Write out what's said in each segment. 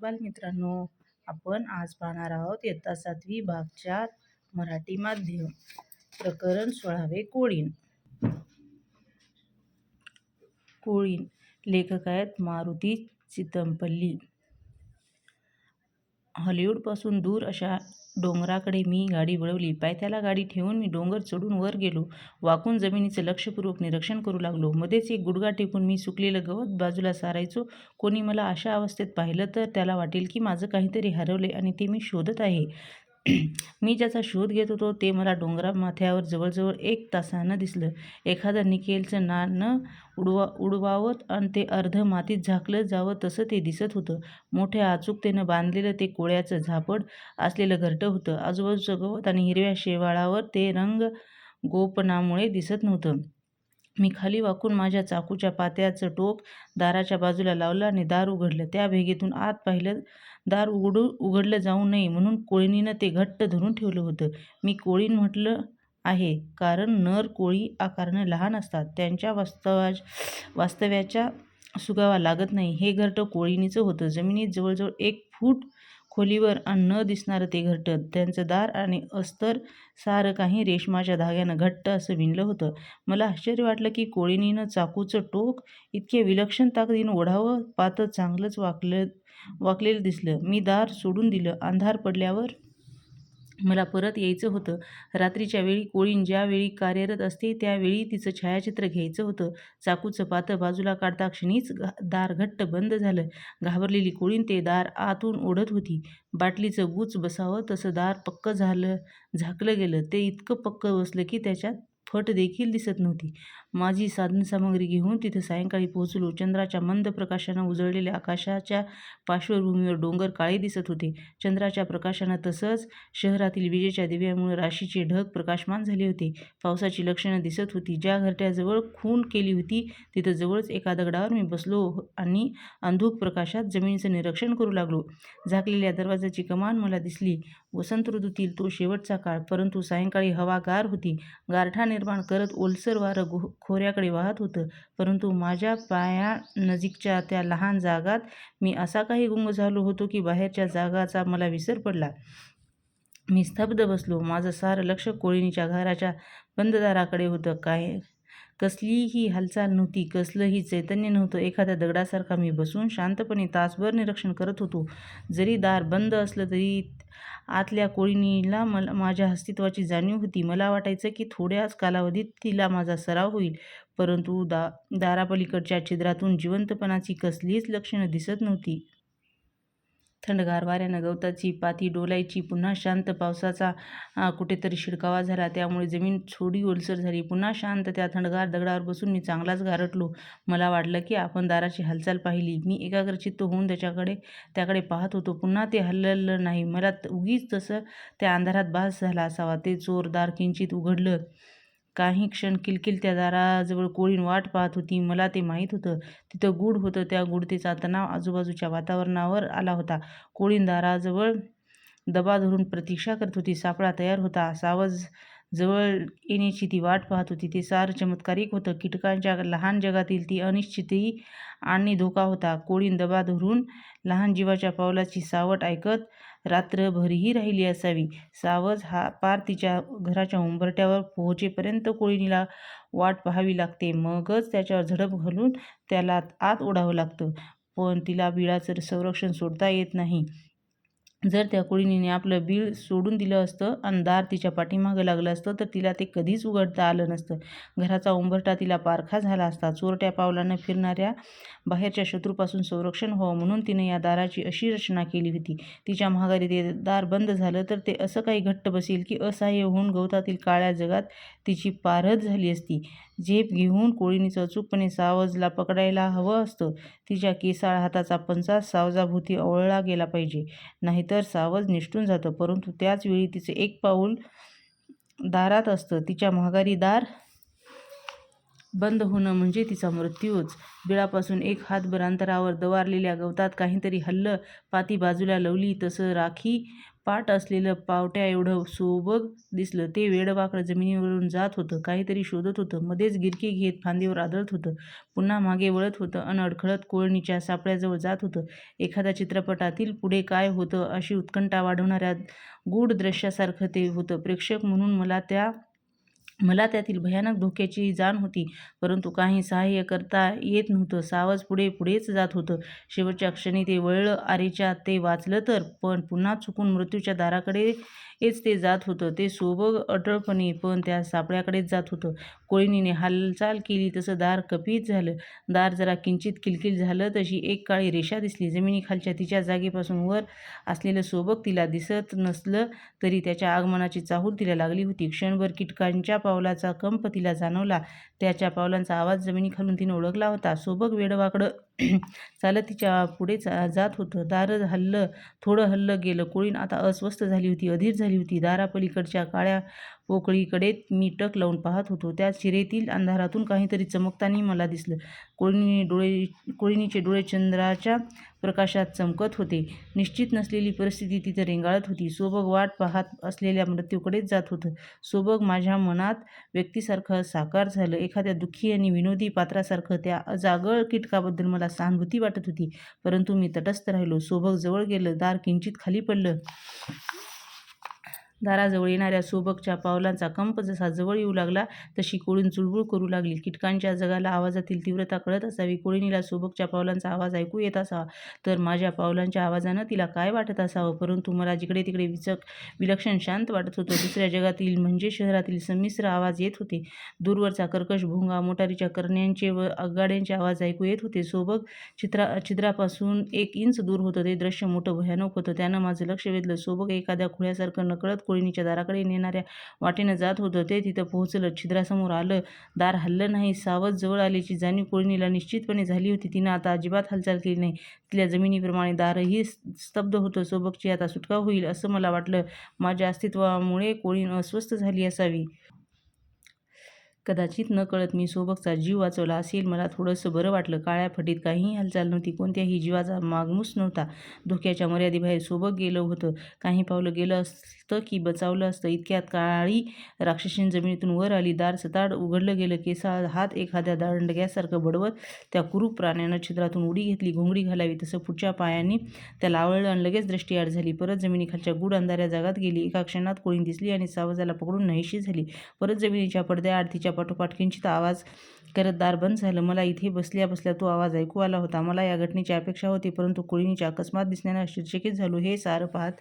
बालमित्रांनो आपण आज पाहणार आहोत इयत्ता सातवी भाग चार मराठी माध्यम प्रकरण सोळावे कोळीण कोळीण लेखक आहेत मारुती चितमपल्ली. हॉलिवूडपासून दूर अशा डोंगराकडे मी गाडी वळवली. पायथ्याला गाडी ठेवून मी डोंगर चढून वर गेलो. वाकून जमिनीचं लक्षपूर्वक निरीक्षण करू लागलो. मध्येच एक गुडगा टेकून मी सुकलेलं गवत बाजूला सारायचो. कोणी मला अशा अवस्थेत पाहिलं तर त्याला वाटेल की माझं काहीतरी हरवले आणि ते मी शोधत आहे. मी ज्याचा शोध घेत होतो ते मला डोंगरा माथ्यावर जवळजवळ एक तासानं दिसलं. एखादं निकेलचं नाणं उडवा उडवावत आणि ते अर्ध मातीत झाकलं जावं तसं ते दिसत होतं. मोठ्या अचूकतेनं बांधलेलं ते कोळ्याचं झापड असलेलं घरटं होतं. आजूबाजूचं गवत आणि हिरव्या शेवाळावर ते रंग गोपनामुळे दिसत नव्हतं. मी खाली वाकून माझ्या चाकूच्या पात्याचं टोक दाराच्या बाजूला लावलं आणि दार उघडलं. त्या भेगेतून आत पाहिलं दार उघडू उघडलं जाऊ नये म्हणून कोळीनीनं ते घट्ट धरून ठेवलं होतं. मी कोळीन म्हटलं आहे कारण नर कोळी आकारानं लहान असतात. त्यांच्या वास्तवा वास्तव्याच्या सुगावा लागत नाही. हे घरटं कोळीनीचं होतं. जमिनीत जवळजवळ एक फूट खोलीवर आणि न दिसणारं ते घट्ट त्यांचं दार आणि अस्तर सारं काही रेशमाच्या धाग्यानं घट्ट असं विणलं होतं. मला आश्चर्य वाटलं की कोळीनीनं चाकूचं टोक इतक्या विलक्षण ताकदीनं ओढावं पातं चांगलंच वाकलं वाकलेलं दिसलं. मी दार सोडून दिलं. अंधार पडल्यावर मला परत यायचं होतं. रात्रीच्या वेळी कोळीन ज्यावेळी कार्यरत असते त्यावेळी तिचं छायाचित्र घ्यायचं होतं. चाकूचं पातं बाजूला काढता क्षणीच दार घट्ट बंद झालं. घाबरलेली कोळीन ते दार आतून ओढत होती. बाटलीचं बूच बसावं तसं दार पक्क झालं झाकलं गेलं. ते इतकं पक्क बसलं की त्याच्यात फट देखील दिसत नव्हती. माझी साधनसामग्री घेऊन तिथे सायंकाळी पोहोचलो. चंद्राच्या मंद प्रकाशानं उजळलेल्या आकाशाच्या पार्श्वभूमीवर डोंगर काळे दिसत होते. चंद्राच्या प्रकाशानं तसंच शहरातील विजेच्या दिव्यामुळे राशीचे ढग प्रकाशमान झाले होते. पावसाची लक्षणं दिसत होती. ज्या घरट्याजवळ खून केली होती तिथं जवळच एका दगडावर मी बसलो आणि अंधुक प्रकाशात जमिनीचं निरीक्षण करू लागलो. झाकलेल्या दरवाजाची कमान मला दिसली. वसंत ऋतूतील तो शेवटचा काळ परंतु सायंकाळी हवा गार होती. गारठाने निर्माण करत ओलसर वारं खोऱ्याकडे वाहत होतं. परंतु माझ्या पाया नजीकच्या त्या लहान जागात मी असा काही गुंग झालो होतो की बाहेरच्या जागाचा मला विसर पडला. मी स्तब्ध बसलो. माझं सारं लक्ष कोळीनीच्या घराच्या बंददाराकडे होतं. काय कसलीही हालचाल नव्हती कसलंही चैतन्य नव्हतं. एखाद्या दगडासारखा मी बसून शांतपणे तासभर निरीक्षण करत होतो. जरी दार बंद असलं तरी आतल्या कोळीनीला मला माझ्या अस्तित्वाची जाणीव होती. मला वाटायचं की थोड्याच कालावधीत तिला माझा सराव होईल. परंतु दा दारापलीकडच्या छिद्रातून जिवंतपणाची कसलीच लक्षणं दिसत नव्हती. थंडगार वाऱ्यानं गवताची पाती डोलायची. पुन्हा शांत पावसाचा कुठेतरी शिडकावा झाला. त्यामुळे जमीन थोडी ओलसर झाली. पुन्हा शांत त्या थंडगार दगडावर बसून मी चांगलाच गारटलो मला वाटलं की आपण दाराची हालचाल पाहिली. मी एकाग्रचित्त होऊन त्याच्याकडे त्याकडे पाहत होतो. पुन्हा ते हललं नाही. मला उगीच तसं त्या अंधारात भास झाला असावा. ते चोरदार किंचित उघडलं. काही क्षण किलकिल त्या दाराजवळ कोळीन वाट पाहत होती. मला ते माहीत होतं. तिथं गुढ होतं. त्या गुढतेचा तणाव आजूबाजूच्या वातावरणावर आला होता. कोळीन दाराजवळ दबा धरून प्रतीक्षा करत होती. सापळा तयार होता. सावज जवळ येण्याची ती वाट पाहत होती. ते सार चमत्कारिक होतं. कीटकांच्या लहान जगातील ती अनिश्चितही आणि धोका होता. कोळीन दबा धरून लहान जीवाच्या पावलाची सावट ऐकत रात्रभरही राहिली असावी. सावज हा पार तिच्या घराच्या उंबरट्यावर पोहोचेपर्यंत कोळीनीला वाट पाहावी लागते. मगच त्याच्यावर झडप घालून त्याला आत ओढावं लागतं. पण तिला बिळाचं संरक्षण सोडता येत नाही. जर त्या कोळीनीने आपलं बीळ सोडून दिलं असतं आणि दार तिच्या पाठीमागं लागलं असतं तर तिला ते कधीच उघडता आलं नसतं. घराचा उंबरटा तिला पारखा झाला असता. चोरट्या पावलानं फिरणाऱ्या बाहेरच्या शत्रूपासून संरक्षण व्हावं म्हणून तिने या दाराची अशी रचना केली होती. तिच्या महागारी ते दार बंद झालं तर ते असं काही घट्ट बसेल की असहाय्य होऊन गवतातील काळ्या जगात तिची पारद झाली असती. झेप घेऊन कोळीनीचं अचूकपणे सावजला पकडायला हवं असतं. तिच्या केसाळ हाताचा पंचा सावजाभोवती आवळला गेला पाहिजे. तर सावज निष्ठून जातं. परंतु त्याचवेळी तिचं एक पाऊल दारात असतं. तिच्या महागारी दार बंद होणं म्हणजे तिचा मृत्यूच. बिळापासून एक हातभर अंतरावर दवारलेल्या गवतात काहीतरी हल्लं पाती बाजूला लवली तसं राखी पाट असलेलं पावट्या एवढं सोबग दिसलं. ते वेडवाकडं जमिनीवरून जात होतं. काहीतरी शोधत होतं. मध्येच गिरकी घेत फांदीवर आदळत होतं. पुन्हा मागे वळत होतं अन अडखळत कोळणीच्या सापळ्याजवळ जात होतं. एखाद्या चित्रपटातील पुढे काय होतं अशी उत्कंठा वाढवणाऱ्या गूढ दृश्यासारखं ते होतं. प्रेक्षक म्हणून मला त्या मला त्यातील भयानक धोक्याची जाण होती परंतु काही सहाय्य करता येत नव्हतं. सावज पुढे पुढेच जात होतं. शेवटच्या क्षणी ते वळलं. आरेच्या ते वाचलं तर पण पुन्हा चुकून मृत्यूच्या दाराकडे हेच ते जात होतं. ते सोबग अटळपणे पण त्या सापळ्याकडेच जात होतं. कोळिणीने हालचाल केली तसं दार कपीत झालं. दार जरा किंचित किलकिल झालं तशी एक काळी रेषा दिसली. जमिनीखालच्या तिच्या जागेपासून वर असलेलं सोबक तिला दिसत नसलं तरी त्याच्या आगमनाची चाहूल तिला लागली होती. क्षणभर कीटकांच्या पावलाचा कंप तिला जाणवला. त्याच्या पावलांचा आवाज जमिनीखालून तिनं ओळखला होता. सोबक वेडवाकडं चालत तिच्या पुढे जात होतं. दार हल्लं थोडं हल्लं गेलं. कोळीन आता अस्वस्थ झाली होती अधीर झाली होती. दारापलीकडच्या काळ्या पोकळीकडे मी टक लावून पाहत होतो. त्या चिरेतील अंधारातून काहीतरी चमकताना मला दिसलं. कोळीनी डोळे कोळीनीचे डोळे चंद्राच्या प्रकाशात चमकत होते. निश्चित नसलेली परिस्थिती तिथं रेंगाळत होती. सोबग वाट पाहत असलेल्या मृत्यूकडेच जात होतं. सोबग माझ्या मनात व्यक्तीसारखं साकार झालं. एखाद्या दुःखी आणि विनोदी पात्रासारखं त्या अजागळ कीटकाबद्दल मला सहानुभूती वाटत होती. परंतु मी तटस्थ राहिलो. सोबग जवळ गेलं. दार किंचित खाली पडलं. दाराजवळ येणाऱ्या सोबकच्या पावलांचा कंप जसा जवळ येऊ लागला तशी कोळीण चुळबुळ करू लागली. कीटकांच्या जगाला आवाजातील तीव्रता कळत असावी. कोळीनीला सोबकच्या पावलांचा आवाज ऐकू येत असावा. तर माझ्या पावलांच्या आवाजानं तिला काय वाटत असावं? परंतु मला जिकडे तिकडे विचक विलक्षण शांत वाटत होतं. दुसऱ्या जगातील म्हणजे शहरातील संमिश्र आवाज येत होते. दूरवरचा कर्कश भोंगा मोटारीच्या करण्यांचे व आगगाड्यांचे आवाज ऐकू येत होते. सोबक चित्रा छिद्रापासून एक इंच दूर होतं. ते दृश्य मोठं भयानक होतं. त्यानं माझं लक्ष वेधलं. सोबक एखाद्या खुळ्यासारखं नकळत कोळीनीच्या दाराकडे नेणाऱ्या वाटेनं जात होतं. ते तिथं पोहोचलं. छिद्रासमोर आलं. दार हल्लं नाही सावध जवळ आल्याची जाणीव कोळीनीला निश्चितपणे झाली होती. तिनं आता अजिबात हालचाल केली नाही. तिथल्या जमिनीप्रमाणे दारही स्तब्ध होतं. सोबकची आता सुटका होईल असं मला वाटलं. माझ्या अस्तित्वामुळे कोळीन अस्वस्थ झाली असावी. कदाचित नकळत मी सोबकचा जीव वाचवला असेल. मला थोडंसं बरं वाटलं. काळ्या फटीत काहीही हालचाल नव्हती. कोणत्याही जीवाचा मागमूस नव्हता. धोक्याच्या मर्यादेबाहेर सोबत गेलं होतं. काही पावलं गेलं असतं की बचावलं असतं. इतक्यात काळी राक्षसीन जमिनीतून वर आली. दार सताड उघडलं गेलं. केसा हात एखाद्या दांडग्यासारखं बडवत त्या कुरूप प्राण्यानं छिद्रातून उडी घेतली. घोंगडी घालावी. तसं पुढच्या पायाने त्याला आवळलं आणि लगेच दृष्टीआड झाली. परत जमिनीखालच्या गुढ अंधाऱ्या जागात गेली. एका क्षणात कोळी दिसली आणि सावजाला पकडून नाहीशी झाली. परत जमिनीच्या पडद्याआड तिच्या पाठोपाठ किंचित आवाज करत दार बंद झालं. मला इथे बसल्या बसल्या तो आवाज ऐकू आला होता. मला या घटनेची अपेक्षा होती परंतु कुळीनीच्या अकस्मात दिसण्याने आश्चर्यचकित झालो. हे सारं पाहत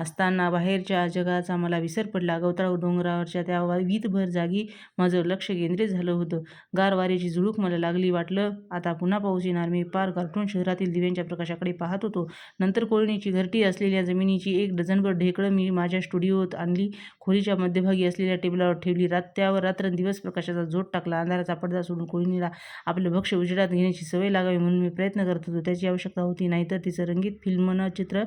असताना बाहेरच्या जगाचा मला विसर पडला. गवताळ डोंगरावरच्या त्या वीतभर जागी माझं लक्ष केंद्रित झालं होतं. गार वाऱ्याची झुळूक मला लागली वाटलं. आता पुन्हा पाऊस येणार. मी पार गारठून शहरातील दिव्यांच्या प्रकाशाकडे पाहत होतो. नंतर कोळणीची घरटी असलेल्या जमिनीची एक डझनभर ढेकळं मी माझ्या स्टुडिओत आणली. खोलीच्या मध्यभागी असलेल्या टेबलावर ठेवली. रात त्यावर रात्रंदिवस प्रकाशाचा जोड टाकला. अंधाराचा पडदा सोडून कोळीनीला आपलं भक्ष उजेडात घेण्याची सवय लागावी म्हणून मी प्रयत्न करत होतो. त्याची आवश्यकता होती. नाहीतर तिचं रंगीत फिल्मनं चित्र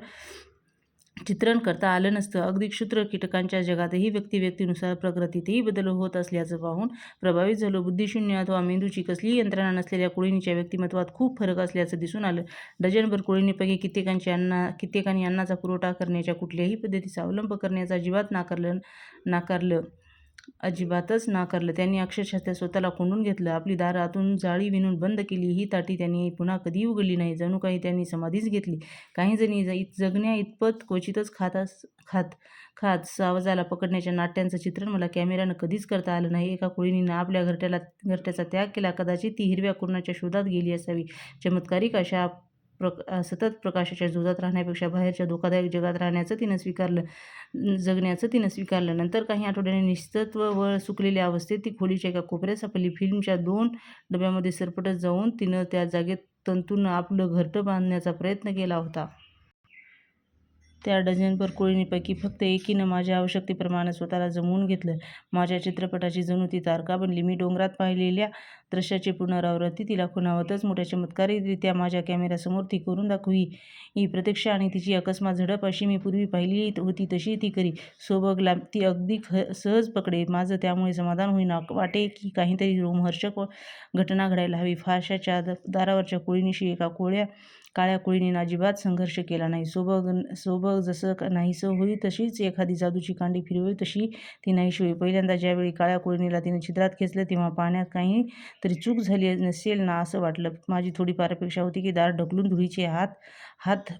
चित्रण करता आलं नसतं. अगदी क्षुद्र कीटकांच्या जगातही व्यक्तिव्यक्तीनुसार प्रकृतीतही बदल होत असल्याचं पाहून प्रभावित झालो. बुद्धिशून्य अथवा मेंदूची कसलीही यंत्रणा नसलेल्या कोळीनीच्या व्यक्तिमत्वात खूप फरक असल्याचं दिसून आलं. डझनभर कोळीनीपैकी कित्येकांची अन्ना कित्येकांनी अन्नाचा पुरवठा करण्याच्या कुठल्याही पद्धतीचा अवलंब करण्याचा जीवात नाकारलं नाकारलं. अजिबातच नाकारलं. त्यांनी अक्षरशः त्या स्वतःला कोंडून घेतलं. आपली दारातून जाळी विणून बंद केली. ही ताटी त्यांनी पुन्हा कधी उघडली नाही. जणू काही त्यांनी समाधीच घेतली. काही जणी ज जगण्या इतपत क्वचितच खात अस खात खात. सावजाला पकडण्याच्या नाट्यांचं चित्रण मला कॅमेऱ्यानं कधीच करता आलं नाही. एका कुळीनीनं आपल्या घरट्याला घरट्याचा त्याग केला. कदाचित ती हिरव्या कुरणाच्या शोधात गेली असावी. चमत्कारिक अशा प्रक सतत प्रकाशाच्या झोतात राहण्यापेक्षा बाहेरच्या धोकादायक जगात राहण्याचं तिनं स्वीकारलं. जगण्याचं तिनं स्वीकारलं. नंतर काही आठवड्याने निस्तत्व व सुकलेल्या अवस्थेत ती खोलीच्या एका कोपऱ्यात सापडली. फिल्मच्या दोन डब्यामध्ये सरपटत जाऊन तिनं त्या जागेत तंतून आपलं घरटं बांधण्याचा प्रयत्न केला होता. त्या डझनभर कोळीनीपैकी फक्त एकीनं माझ्या आवश्यकतेप्रमाणे स्वतःला जमवून घेतलं. माझ्या चित्रपटाची जणू ती तारका बनली. मी डोंगरात पाहिलेल्या दृश्याची पुनरावृत्ती तिला खुणावतच मोठ्या चमत्कारीरित्या माझ्या कॅमेऱ्यासमोर ती करून दाखवी. ही प्रतीक्षा आणि तिची अकस्मात झडप अशी मी पूर्वी पाहिली होती तशी ती करी. सोबगला ती अगदी ख सहज पकडे. माझं त्यामुळे समाधान होईना. वाटे की काहीतरी रोमहर्षक घटना घडायला हवी. फारशाच्या दारावरच्या कोळीनीशी एका कोळ्या काळ्या कोळीने अजिबात संघर्ष केला नाही. सोबग सोबग जसं नाहीसं होई तशीच एखादी जादूची कांडी फिरवी तशी ती नाहीशी होई पहिल्यांदा ज्यावेळी काळ्या कुळणीला तिने छिद्रात खेचलं तेव्हा पाण्यात काही तरी चूक झाली नसेल ना असं वाटलं. माझी थोडीफार अपेक्षा होती की दार ढकलून धुळीचे हात हात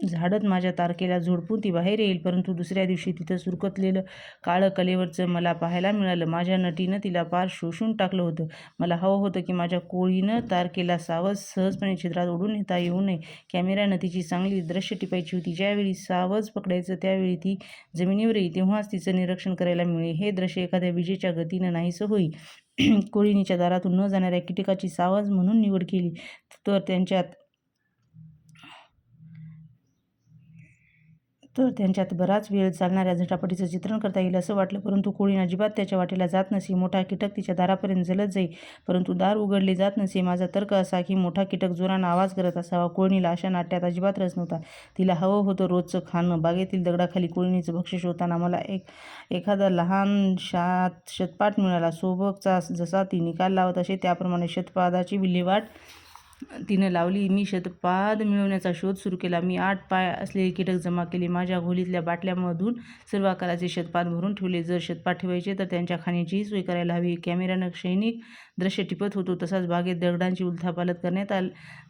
झाडत माझ्या तारखेला झोडपून ती बाहेर येईल परंतु दुसऱ्या दिवशी तिथं सुरकतलेलं काळं कलेवरचं मला पाहायला मिळालं. माझ्या नटीनं तिला पार शोषून टाकलं होतं. मला हवं होतं की माझ्या कोळीनं तारखेला सावज सहजपणे छिद्रात ओढून नेता येऊ नये. कॅमेऱ्यानं तिची चांगली दृश्य टिपायची होती. ज्यावेळी सावज पकडायचं त्यावेळी ती जमिनीवर येई तेव्हाच तिचं निरीक्षण करायला मिळे हे दृश्य एखाद्या विजेच्या गतीनं नाहीसं होई. कोळीनीच्या दारातून न जाणाऱ्या कीटकाची सावज म्हणून निवड केली. तर त्यांच्यात तर त्यांच्यात बराच वेळ चालणाऱ्या झटापटीचं चित्रण करता येईल असं वाटलं परंतु कोळीन अजिबात त्याच्या वाटेला जात नसे. मोठा कीटक तिच्या दारापर्यंत जलत जाई परंतु दार उघडले जात नसे. माझा तर्क असा की मोठा कीटक जोरानं आवाज करत असावा. कोळणीला अशा नाट्यात अजिबात रस नव्हता. तिला हवं होतं रोजचं खाणं. बागेतील दगडाखाली कोळणीचं बक्षीस होताना मला एक एखादा लहान शात शतपाट मिळाला. सोबकचा जसा ती निकाल लावत असे त्याप्रमाणे शतपादाची विल्हेवाट तिनं लावली. मी शतपाद मिळवण्याचा शोध सुरू केला. मी आठ पाय असलेले कीटक जमा केले. माझ्या खोलीतल्या बाटल्यामधून सर्व आकाराचे शतपाद भरून ठेवले. जर शतपाद ठेवायचे तर त्यांच्या खाण्याचीही सोय करायला हवी. कॅमेऱ्यानं क्षणिक दृश्य टिपत होतो. तसाच बागेत दगडांची उलथापालत करण्यात आल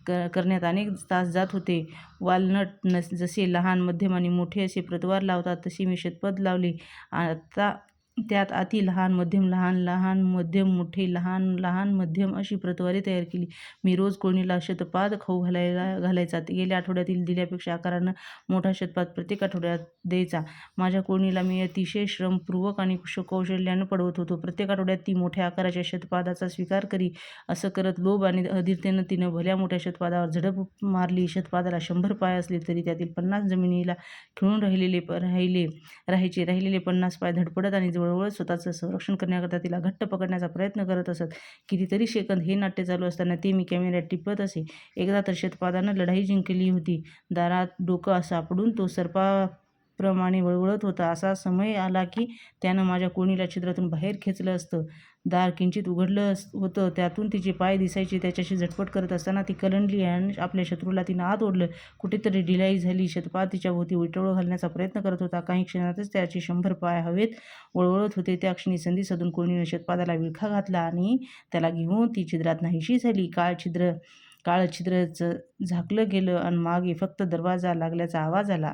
करण्यात अनेक तास जात होते. वालनट नस जसे लहान मध्यम आणि मोठे असे प्रतवार लावतात तसे मी शतपद लावले. आता त्यात अति लहान मध्यम लहान लहान मध्यम मोठे लहान लहान मध्यम अशी प्रतवारी तयार केली. मी रोज कोणीला शतपाद खाऊ घालायला घालायचा. गेल्या आठवड्यातील दिल्यापेक्षा आकारानं मोठा शतपाद प्रत्येक आठवड्यात द्यायचा. माझ्या कोणीला मी अतिशय श्रमपूर्वक आणि कुश कौशल्यानं पडवत होतो. प्रत्येक आठवड्यात ती मोठ्या आकाराच्या शतपादाचा स्वीकार करी. असं करत लोभ आणि अधीरतेनं तिनं भल्या मोठ्या शतपादावर झडप मारली. शतपादाला शंभर पाय असले तरी त्यातील पन्नास जमिनीला खिळून राहिलेले प राहिले राहायचे. राहिलेले पन्नास पाय धडपडत आणि जवळ हळूहळू स्वतःचं संरक्षण करण्याकरता तिला घट्ट पकडण्याचा प्रयत्न करत असत. कितीतरी सेकंद हे नाट्य चालू असताना ते मी कॅमेऱ्यात टिपत असे. एकदा तर शतपादानं लढाई जिंकली होती. दारात डोकं सापडून तो प्रमाणे वळवळत होता. असा समय आला की त्यानं माझ्या कोणीला छिद्रातून बाहेर खेचलं असतं. दार किंचित उघडलं होतं. त्यातून तिचे पाय दिसायचे. त्याच्याशी झटपट करत असताना ती कलंडली आणि आपल्या शत्रूला तिनं आत ओढलं. कुठेतरी ढिलाई झाली. शतपा तिच्या भोवती विटळू घालण्याचा प्रयत्न करत होता. काही क्षणातच त्याचे शंभर पाय हवेत वळवळत होते. त्या क्षणी संधी साधून कोणीनं शतपादाला विळखा घातला आणि त्याला घेऊन ती छिद्रात नाहीशी झाली. काळ छिद्र काळ छिद्रचं झाकलं गेलं आणि मागे फक्त दरवाजा लागल्याचा आवाज आला.